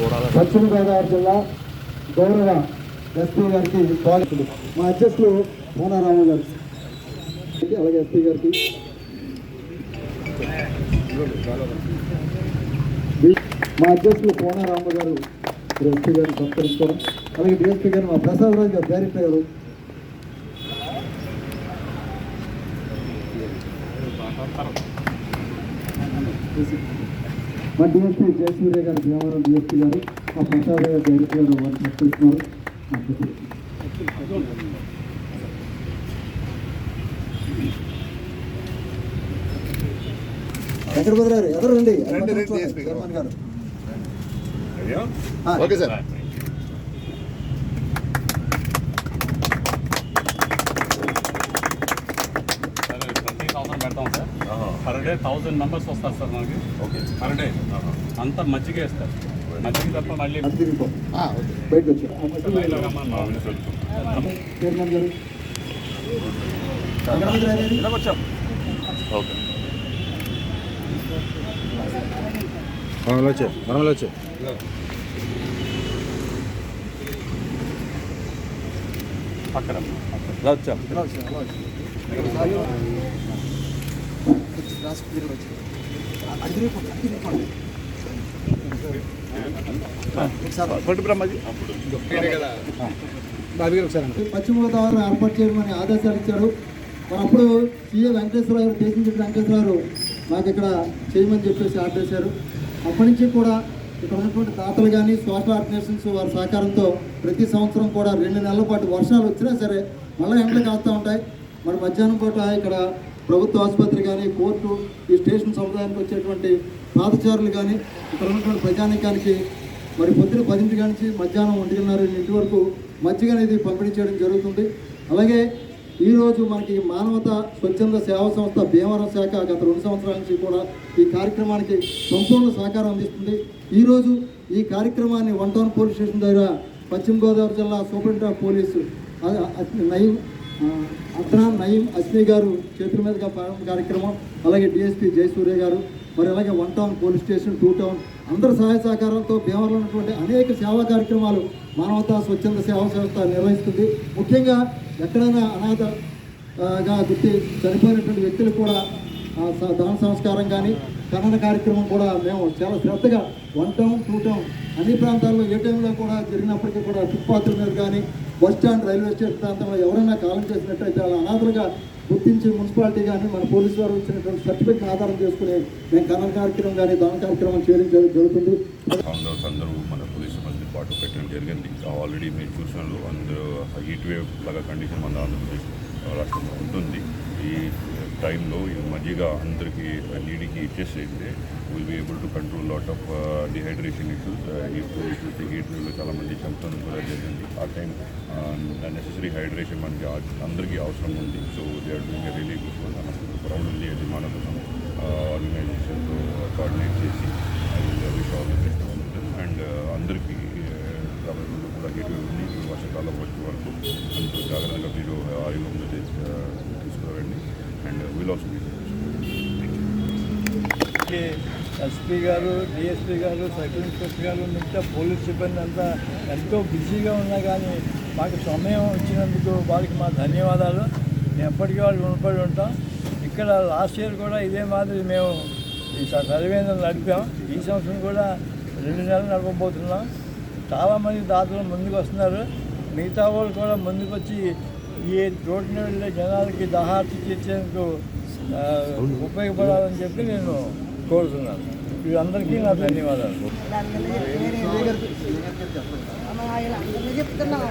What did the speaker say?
పశ్చిమ గోదావరి జిల్లా గౌరవ ఎస్పీ గారికి స్వాగతులు మా అధ్యక్షులు పూనారామ గారు. అలాగే ఎస్పీ గారికి. మా అధ్యక్షులు కోనారామ గారు ఎస్పీ గారిని సత్కరించారు అలాగే డిఎస్పీ గారు మా ప్రసాదరాజు గారు డైరెక్టర్ గారు. Thank you. మా డిఎస్పీ జయసూర్య గారు భీమవరం డిఎస్పీ గారు మా ప్రసాద్ గారు డైరెక్టర్ గారు మా అధ్యక్షులు. వెంకట కుదరారు ఎదురండి రండి, ఓకే సార్ ప్రతి సంవత్సరం పెడతాం sir per day thousand members వస్తారు సార్ మనకి ఓకే పర్ డే అంతా మజ్జిగ వేస్తారు మజ్జిగ తప్ప మళ్ళీ అది తిరిగిపో బయటకు వచ్చారు ఆ మధ్యలో లైన్లో మనం చైర్మన్ గారు వెంకట కుదరారు ఇలా వచ్చాం ఓకే మనలో వచ్చే పశ్చిమ గోదావరి ఏర్పాటు చేయమని ఆదేశాలు ఇచ్చారు మరి అప్పుడు సీఏ వెంకటేశ్వరరావు గారు దేశంచెట్టి వెంకటేశ్వరరావు మాకు ఇక్కడ చేయమని చెప్పేసి ఆర్డర్ చేశారు అప్పటి నుంచి కూడా ఇక్కడ ఉన్నటువంటి దాతలు కానీ సోషల్ ఆర్గనైజేషన్స్ వారి సహకారంతో ప్రతి సంవత్సరం కూడా రెండు నెలల పాటు వర్షాలు వచ్చినా సరే మళ్ళీ ఎండలు కాస్తూ ఉంటాయి. మరి మధ్యాహ్నం పూట ఇక్కడ ప్రభుత్వ ఆసుపత్రి కానీ కోర్టు ఈ స్టేషన్ సముదాయానికి వచ్చేటువంటి పాదచారులు కానీ ఇక్కడ ఉన్నటువంటి ప్రజానికానికి మరి పొద్దున పదింటి నుంచి మధ్యాహ్నం ఒంటిన్నర ఇంటి వరకు మజ్జిగ అనేది పంపిణీ చేయడం జరుగుతుంది. అలాగే ఈరోజు మనకి మానవత స్వచ్ఛంద సేవా సంస్థ భీమవరం శాఖ గత రెండు సంవత్సరాల నుంచి కూడా ఈ కార్యక్రమానికి సంపూర్ణ సహకారం అందిస్తుంది. ఈరోజు ఈ కార్యక్రమాన్ని వన్ టౌన్ పోలీస్ స్టేషన్ దగ్గర పశ్చిమ గోదావరి జిల్లా సూపరింటెండెంట్ ఆఫ్ పోలీసు అ- నయీం అద్నాన్ నయీం అస్మి గారు చేతుల మీదుగా ప్రారంభ కార్యక్రమం అలాగే డిఎస్పీ జయసూర్య గారు మరి అలాగే one town police station two town. అందరి సహాయ సహకారంతో భీమవరంలో ఉన్నటువంటి అనేక సేవా కార్యక్రమాలు మానవతా స్వచ్ఛంద సేవా సంస్థ నిర్వహిస్తుంది. ముఖ్యంగా ఎక్కడైనా అనాథగా గుర్తి చనిపోయినటువంటి వ్యక్తులు కూడా దాన సంస్కారం కానీ ఖనన కార్యక్రమం కూడా మేము చాలా శ్రద్ధగా వన్ టౌన్ టూ టౌన్ అన్ని ప్రాంతాల్లో ఏ టైంలో కూడా జరిగినప్పటికీ కూడా ఫుట్పాత్ల మీద కానీ బస్ స్టాండ్ రైల్వే స్టేషన్ ప్రాంతంలో ఎవరైనా కాలం చేసినట్టయితే అలా అనాథలుగా గుర్తించి మున్సిపాలిటీ కానీ మన పోలీసు వారు ఇచ్చినటువంటి సర్టిఫికెట్ ఆధారం చేసుకుని మేము ఖనన కార్యక్రమం కానీ దాన కార్యక్రమం చేయడం జరుగుతుంది. అందరూ మన పోలీసు మంది పాటు పెట్టడం జరిగింది. ఆల్రెడీ మీరు చూసినారు అందరూ హీట్ వేవ్ లాగా కండిషన్ మన ఆంధ్రప్రదేశ్ రాష్ట్రంలో ఉంటుంది. ఈ టైంలో ఈ మజ్జిగ అందరికీ నీడికి ఇచ్చేసేస్తే will be able to control lot of dehydration issues ఈ ఇష్యూస్ హీట్ వేవ్లో చాలా మంది చంపడం కూడా జరిగింది ఆ టైం నెసరీ హైడ్రేషన్ మనకి అందరికీ అవసరం ఉంది. So they are doing really good proud ఉంది అది మన కోసం ఆర్గనైజేషన్తో కోఆర్డినేట్ చేసి wish all the best and అందరికీ కూడా హీట్ ఉంది. ఈ వర్షాకాలం వచ్చే వరకు అంత జాగ్రత్తగా మీరు ఆరోగ్యంగా తీసుకురండి అండ్ ఎస్పీ గారు డిఎస్పీ గారు సర్కిల్ ఇన్స్పెక్టర్ గారు మిగతా పోలీస్ సిబ్బంది అంతా ఎంతో బిజీగా ఉన్నా కానీ మాకు సమయం ఇచ్చినందుకు వారికి మా ధన్యవాదాలు మేము ఎప్పటికీ వాళ్ళు రుణపడి ఉంటాం ఇక్కడ లాస్ట్ ఇయర్ కూడా ఇదే మాదిరి మేము ఈ స- నడిపాం ఈ సంవత్సరం కూడా రెండు నెలలు నడపబోతున్నాం చాలామంది దాతలు ముందుకు వస్తున్నారు మిగతా వాళ్ళు కూడా ముందుకు వచ్చి ఈ రోడ్డున వెళ్ళే జనాలకి దహార్తి తీర్చేందుకు ఉపయోగపడాలని చెప్పి నేను కోరుతున్నాను. వీరందరికీ నా ధన్యవాదాలు. చెప్తున్నాం